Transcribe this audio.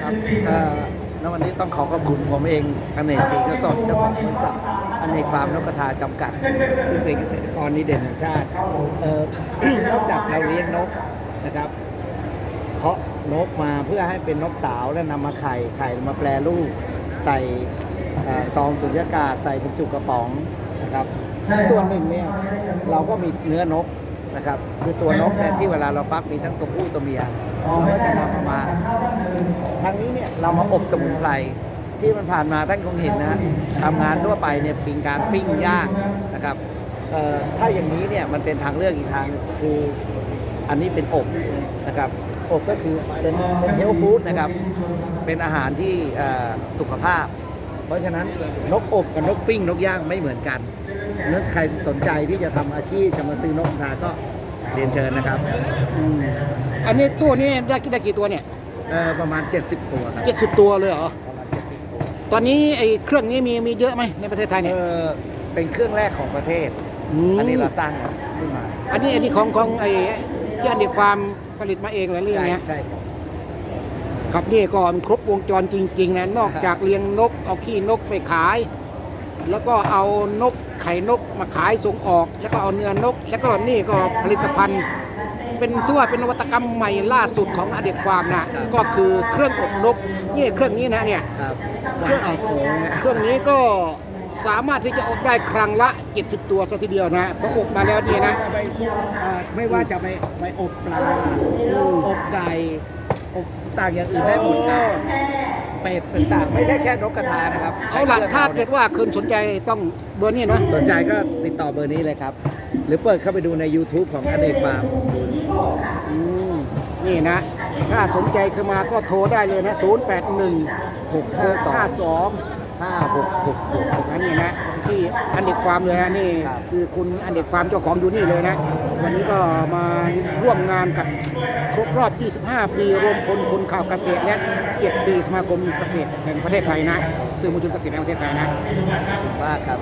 ครับเอ่อณวันนี้ต้องขอขอบคุณผมเองอเนกศรีกระสดเจ้าของบริษัทอเนกฟาร์มนกกระทาจำกัด ซึ่งเป็นเกษตรกรดีเด่นแห่งชาติเอ่อนอกจากเราเลี้ยงนกนะครับ เพาะนกมาเพื่อให้เป็นนกสาวแล้วนำมาไข่ไข่มาแปรรูปใส่ซองสุญญากาศใส่บรรจุกระป๋องนะครับ ส่วนหนึ่งเนี่ยเราก็มีเนื้อนก นะครับคือตัวนกเนี่ยที่เวลาเราฟักมีทั้งตัวผู้ตัวเมียเราก็จะนำมาทางนี้เนี่ยเรามาอบสมุนไพรที่มันผ่านมาท่านคงเห็นนะฮะทำงานทั่วไปเนี่ยเป็นการปิ้งย่างนะครับเอ่อถ้าอย่างนี้เนี่ยมันเป็นทางเลือกอีกทางหนึ่งคืออันนี้เป็นอบนะครับ อบก็คือเป็นเป็นเฮลฟู้ดนะครับ เป็นอาหารที่เอ่อสุขภาพ เพราะฉะนั้นนกอบกับนกปิ้งนกย่างไม่เหมือนกันนั้นใครสนใจที่จะทำอาชีพจะมาซื้อนกทาก็เรียนเชิญนะครับอืมอันนี้ตัวนี้ได้ได้กี่ตัวเนี่ยเอ่อประมาณ 70 ตัวครับเจ็ดสิบตัวเลยเหรอ ประมาณ70ตัวตอนนี้ไอ้เครื่องนี้มีมีเยอะไหมในประเทศไทยเนี่ยเออเป็นเครื่องแรกของประเทศ มอันนี้เราสร้างขึ้นมาอันนี้อันนี้ของของไอ้ที่อันเด็กฟาร์มผลิตมาเองเลยเรื่องใช่เนี้ยใช่ครับ ครับนี่ก็มันครบวงจรจริง ๆนะนอกจากเลี้ยงนกเอาขี้นกไปขาย แล้วก็เอานกไข่นกมาขายส่งออก แล้วก็เอาเนื้อนก แล้วก็นี่ก็ผลิตภัณฑ์ เป็นทั่วเป็นนวัตกรรมใหม่ล่าสุดของอเด็กฟาร์มนะก็คือเครื่องอบนกนี่เครื่องนี้นะเนี่ยครับหวานออกโผเนี่ยเครื่องนี้ก็สามารถที่จะอบได้ครั้งละ 70 ตัวซะทีเดียวนะพออบมาแล้วเนี่ยนะไปเอ่อไม่ว่าจะไปไปอบปลาอบไก่อบ ต่างอย่างอื่นได้หมดครับเป็ดต่างๆไม่ใช่แค่นกกระทานะครับเอาล่ะถ้าเกิดว่าคุณสนใจต้องเบอร์นี้เนาะสนใจก็ติดต่อเบอร์นี้เลยครับ หรือเปิดเข้าไปดูใน YouTube ของอเนกฟาร์มอืมนี่นะ ถ้าสนใจเข้ามาก็โทรได้เลยนะ 0 8 1 6 5 5 2 5 6 6 6อันนี้นะที่อันเด็กฟาร์มเลยนะนี่ครับคือคุณอันเด็กฟาร์มเจ้าของอยู่นี่เลยนะ วันนี้ก็มาร่วมงานกับครบรอบ 25 ปีรวมพลคนข่าวเกษตรและ7ปีสมาคมเกษตรแห่งประเทศไทยนะสื่อมวลชนเกษตรแห่งประเทศไทยนะมากครับ